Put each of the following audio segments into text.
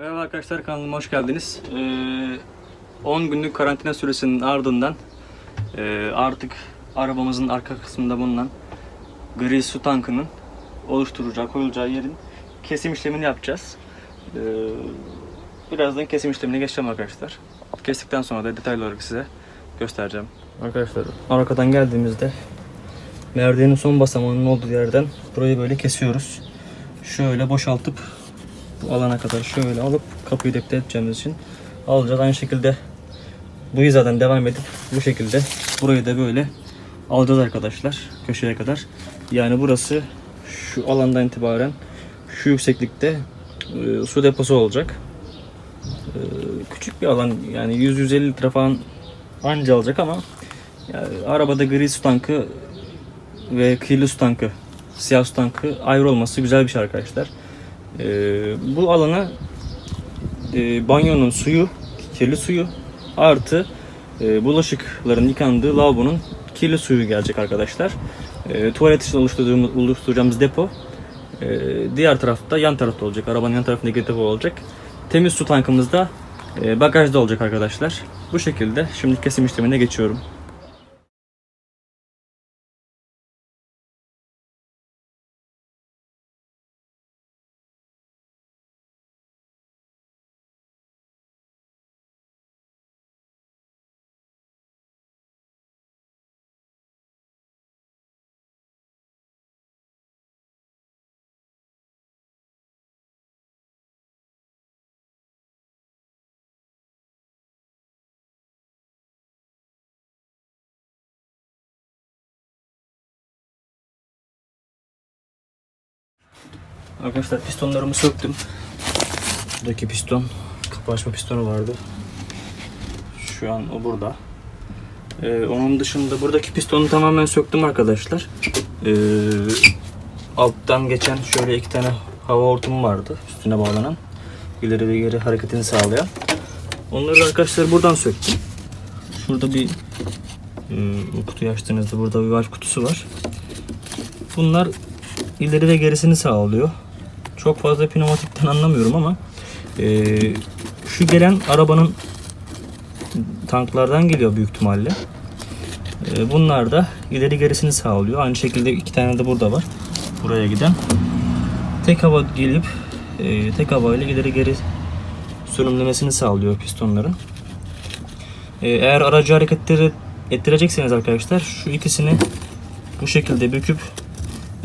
Merhaba arkadaşlar kanalıma hoş geldiniz. Ee, 10 günlük karantina süresinin ardından e, artık arabamızın arka kısmında bulunan gri su tankının oluşturacağı, koyulacağı yerin kesim işlemini yapacağız. Ee, birazdan kesim işlemine geçeceğim arkadaşlar. Kestikten sonra da detaylı olarak size göstereceğim. Arkadaşlar arkadan geldiğimizde merdivenin son basamağının olduğu yerden burayı böyle kesiyoruz. Şöyle boşaltıp bu alana kadar şöyle alıp kapıyı depte edeceğimiz için alacağız. Aynı şekilde bu hizadan devam edip bu şekilde burayı da böyle alacağız arkadaşlar köşeye kadar. Yani burası şu alandan itibaren şu yükseklikte e, su deposu olacak. E, küçük bir alan yani 100-150 litre falan anca alacak ama yani arabada gri su tankı ve kirli su tankı, siyah su tankı ayrı olması güzel bir şey arkadaşlar. Ee, bu alana e, banyonun suyu, kirli suyu artı e, bulaşıkların yıkandığı lavabonun kirli suyu gelecek arkadaşlar. E, tuvalet için oluşturduğumuz, oluşturacağımız depo e, diğer tarafta, yan tarafta olacak. Arabanın yan tarafındaki depo olacak. Temiz su tankımız da e, bagajda olacak arkadaşlar. Bu şekilde şimdi kesim işlemine geçiyorum. Arkadaşlar pistonlarımı söktüm. Buradaki piston, kapı açma pistonu vardı. Şu an o burada. Ee, onun dışında buradaki pistonu tamamen söktüm arkadaşlar. Ee, alttan geçen şöyle iki tane hava hortumu vardı üstüne bağlanan. İleri ve geri hareketini sağlayan. Onları arkadaşlar buradan söktüm. Şurada bir e, kutuyu açtığınızda burada bir valve kutusu var. Bunlar ileri ve gerisini sağlıyor. Çok fazla pneumatikten anlamıyorum ama e, şu gelen arabanın tanklardan geliyor büyük ihtimalle. E, bunlar da ileri gerisini sağlıyor. Aynı şekilde iki tane de burada var. Buraya giden. Tek hava gelip e, tek hava ile ileri geri sürümlemesini sağlıyor pistonların. E, eğer aracı hareket ettire- ettirecekseniz arkadaşlar şu ikisini bu şekilde büküp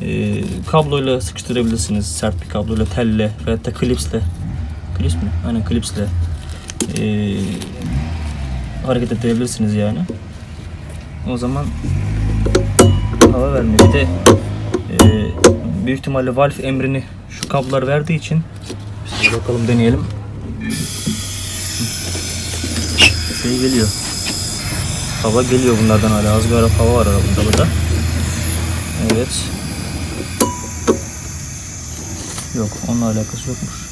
e, kabloyla sıkıştırabilirsiniz. Sert bir kabloyla, telle veyahut da klipsle. Klips mi? Aynen klipsle. E, hareket ettirebilirsiniz yani. O zaman hava vermiyor. Bir de e, büyük ihtimalle valve emrini şu kablolar verdiği için bir bakalım deneyelim. Şey geliyor. Hava geliyor bunlardan hala. Az bir hava var arabada. Evet. Yok onunla alakası yokmuş.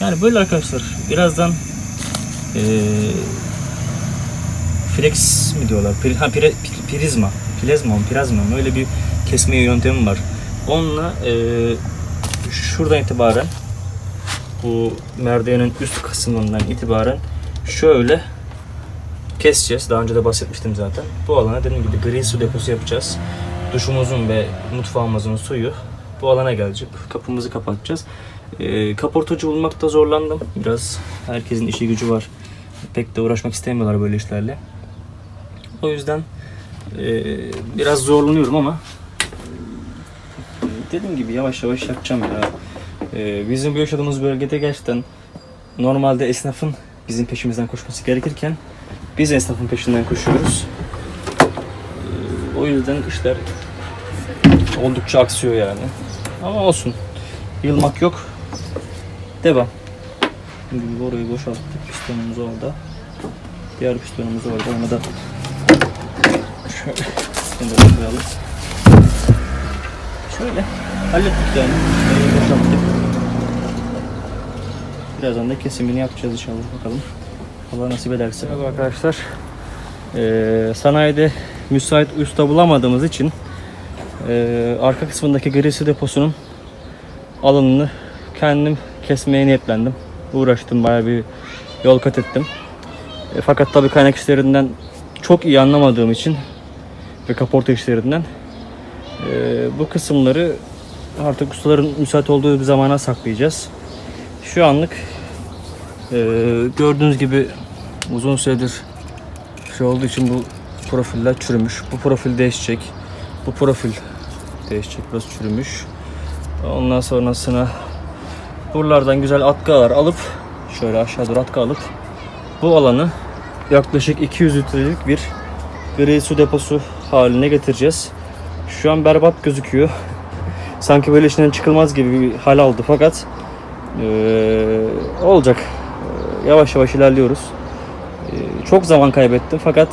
Yani böyle arkadaşlar birazdan eee flex mi diyorlar? Pri, ha, pire, pi- prizma. Plezma mı? Prizma mı? Öyle bir kesme yöntemi var. Onunla eee şuradan itibaren bu merdivenin üst kısmından itibaren şöyle keseceğiz. Daha önce de bahsetmiştim zaten. Bu alana dediğim gibi gri su deposu yapacağız. Duşumuzun ve mutfağımızın suyu bu alana gelecek. Kapımızı kapatacağız. Ee, kaportacı bulmakta zorlandım. Biraz herkesin işi gücü var. Pek de uğraşmak istemiyorlar böyle işlerle. O yüzden e, biraz zorlanıyorum ama e, dediğim gibi yavaş yavaş yapacağım ya. E, bizim bu yaşadığımız bölgede gerçekten normalde esnafın bizim peşimizden koşması gerekirken biz esnafın peşinden koşuyoruz. Ee, O yüzden işler oldukça aksıyor yani. Ama olsun. Yılmak yok. Devam. Şimdi orayı boşalttık. Pistonumuz orada. Diğer pistonumuz orada. Onu da şöyle koyalım. Şöyle hallettik yani. Orayı boşalttık. Birazdan da kesimini yapacağız inşallah bakalım. Allah nasip ederse. Merhaba arkadaşlar. Ee, sanayide müsait usta bulamadığımız için e, arka kısmındaki gri su deposunun alanını kendim kesmeye niyetlendim. uğraştım. Bayağı bir yol kat ettim. E, fakat tabii kaynak işlerinden çok iyi anlamadığım için ve kaporta işlerinden e, bu kısımları artık ustaların müsait olduğu bir zamana saklayacağız. Şu anlık e, gördüğünüz gibi uzun süredir şey olduğu için bu profiller çürümüş. Bu profil değişecek. Bu profil değişecek. Burası çürümüş. Ondan sonrasına buralardan güzel atkılar alıp şöyle aşağı doğru atkı alıp bu alanı yaklaşık 200 litrelik bir gri su deposu haline getireceğiz. Şu an berbat gözüküyor. Sanki böyle içinden çıkılmaz gibi bir hal aldı fakat eee, olacak. Eee, yavaş yavaş ilerliyoruz. Eee, çok zaman kaybettim fakat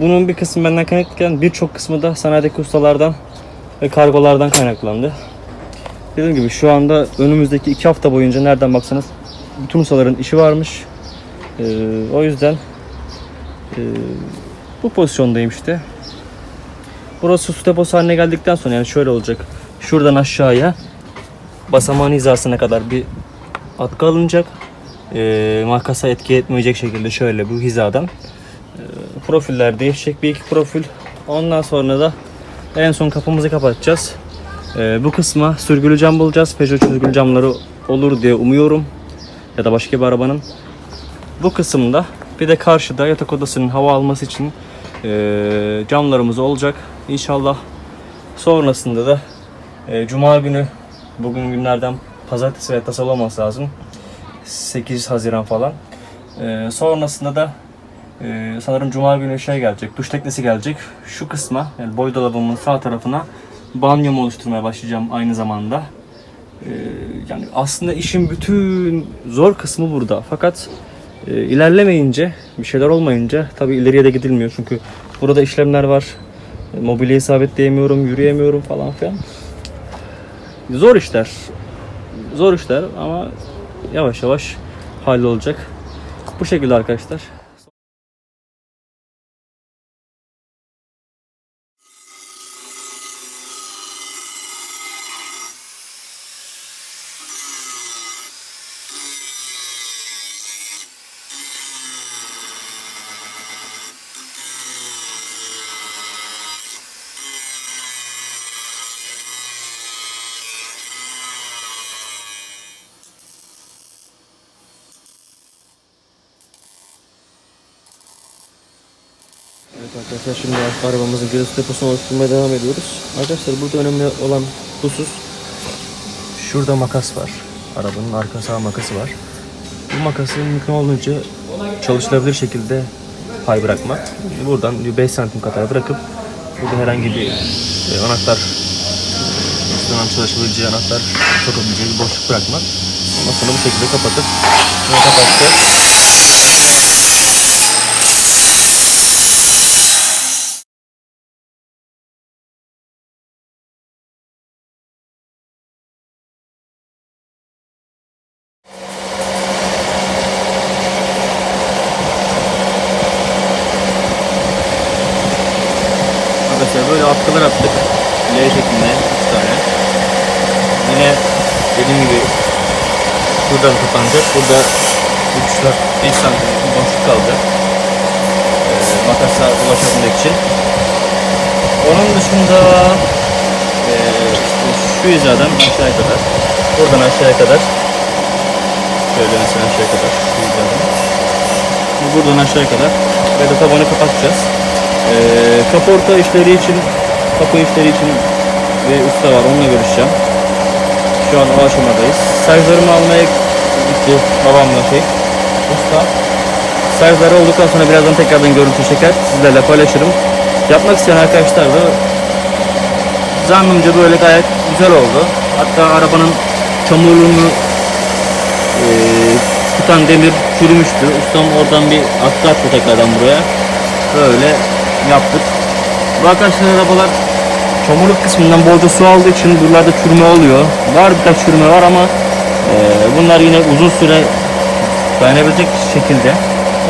bunun bir kısmı benden kaynaklanırken birçok kısmı da sanayideki ustalardan ve kargolardan kaynaklandı. Dediğim gibi şu anda önümüzdeki iki hafta boyunca nereden baksanız bütün ustaların işi varmış. Eee, o yüzden eee, bu pozisyondayım işte. Burası su deposu haline geldikten sonra yani şöyle olacak. Şuradan aşağıya basamağın hizasına kadar bir atkı alınacak. Eee makasa etki etmeyecek şekilde şöyle bu hizadan. Profiller değişecek bir iki profil. Ondan sonra da en son kapımızı kapatacağız. Eee, bu kısma sürgülü cam bulacağız. Peugeot sürgülü camları olur diye umuyorum. Ya da başka bir arabanın. Bu kısımda bir de karşıda yatak odasının hava alması için eee, camlarımız olacak. İnşallah sonrasında da eee, Cuma günü bugün günlerden pazartesi ve salı olması lazım. 8 Haziran falan. Eee, sonrasında da eee, sanırım Cuma günü şey gelecek, duş teknesi gelecek. Şu kısma yani boy dolabımın sağ tarafına banyomu oluşturmaya başlayacağım aynı zamanda. Ee, yani aslında işin bütün zor kısmı burada. Fakat e, ilerlemeyince, bir şeyler olmayınca tabii ileriye de gidilmiyor. Çünkü burada işlemler var. E, Mobilyayı sabitleyemiyorum, yürüyemiyorum falan filan. Zor işler. Zor işler ama yavaş yavaş hallolacak. Bu şekilde arkadaşlar. Evet arkadaşlar şimdi arabamızın geri deposunu oluşturmaya devam ediyoruz. Arkadaşlar burada önemli olan husus şurada makas var. Arabanın arka sağ makası var. Bu makası mümkün olduğunca çalışılabilir şekilde pay bırakmak. Buradan 5 santim kadar bırakıp burada herhangi bir e, anahtar üstünden çalışabileceği anahtar sokabileceği bir boşluk bırakmak. Ondan sonra bu şekilde kapatıp kapatacağız. Arkadaşlar böyle atkılar attık. L şeklinde 3 tane. Yine gibi buradan kapanacak. Burada 3 5 santim boşluk kalacak. Ee, makasla ulaşabilmek için. Onun dışında ee, işte şu hizadan aşağıya kadar. Buradan aşağıya kadar. Şöyle mesela aşağıya kadar. Şu hizadan. Buradan aşağıya kadar. Ve de tabanı kapatacağız. Ee, kaporta işleri için, kapı işleri için ve usta var onunla görüşeceğim. Şu an o aşamadayız. Sajlarımı almaya gitti babamla şey, usta. Sajları olduktan sonra birazdan tekrardan görüntü çeker, sizlerle paylaşırım. Yapmak isteyen arkadaşlar da zannımca böyle gayet güzel oldu. Hatta arabanın çamurluğunu eee tutan demir çürümüştü. Ustam oradan bir atkı attı tekrardan buraya. Böyle yaptık. Bu arkadaşlar arabalar çamurluk kısmından bolca su aldığı için buralarda çürüme oluyor. Var birkaç çürüme var ama eee, bunlar yine uzun süre dayanabilecek şekilde.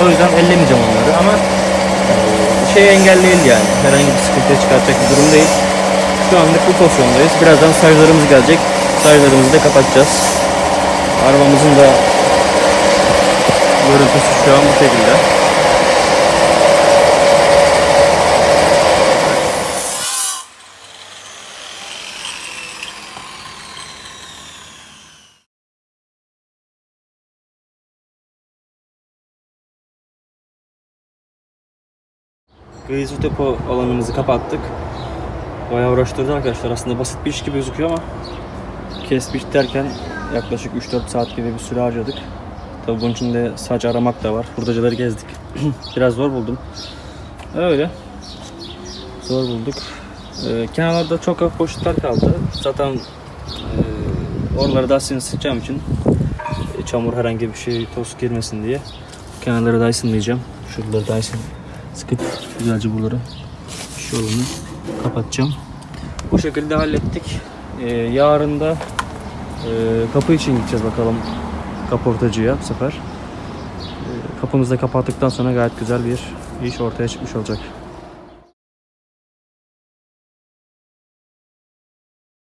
O yüzden ellemeyeceğim onları ama eee, şey engel yani. Herhangi bir sıkıntı çıkartacak bir durum değil. Şu anlık bu pozisyondayız. Birazdan sajlarımız gelecek. Sajlarımızı da kapatacağız. Arabamızın da görüntüsü şu an bu şekilde. Su depo alanımızı kapattık. Bayağı uğraştırdı arkadaşlar. Aslında basit bir iş gibi gözüküyor ama kes biç derken yaklaşık 3-4 saat gibi bir süre harcadık. Tabii bunun içinde sadece aramak da var. Hurdacıları gezdik. Biraz zor buldum. Öyle. Zor bulduk. Ee, kenarlarda çok hafif boşluklar kaldı. Zaten e, oraları daha sıkacağım için e, çamur herhangi bir şey toz girmesin diye kenarları da ısınmayacağım. Şuraları da ısın sıkıp güzelce buraları şu yolunu kapatacağım. Bu şekilde hallettik. Ee, yarın da e, kapı için gideceğiz bakalım kaportacıya bu sefer. Ee, kapımızı da kapattıktan sonra gayet güzel bir iş ortaya çıkmış olacak.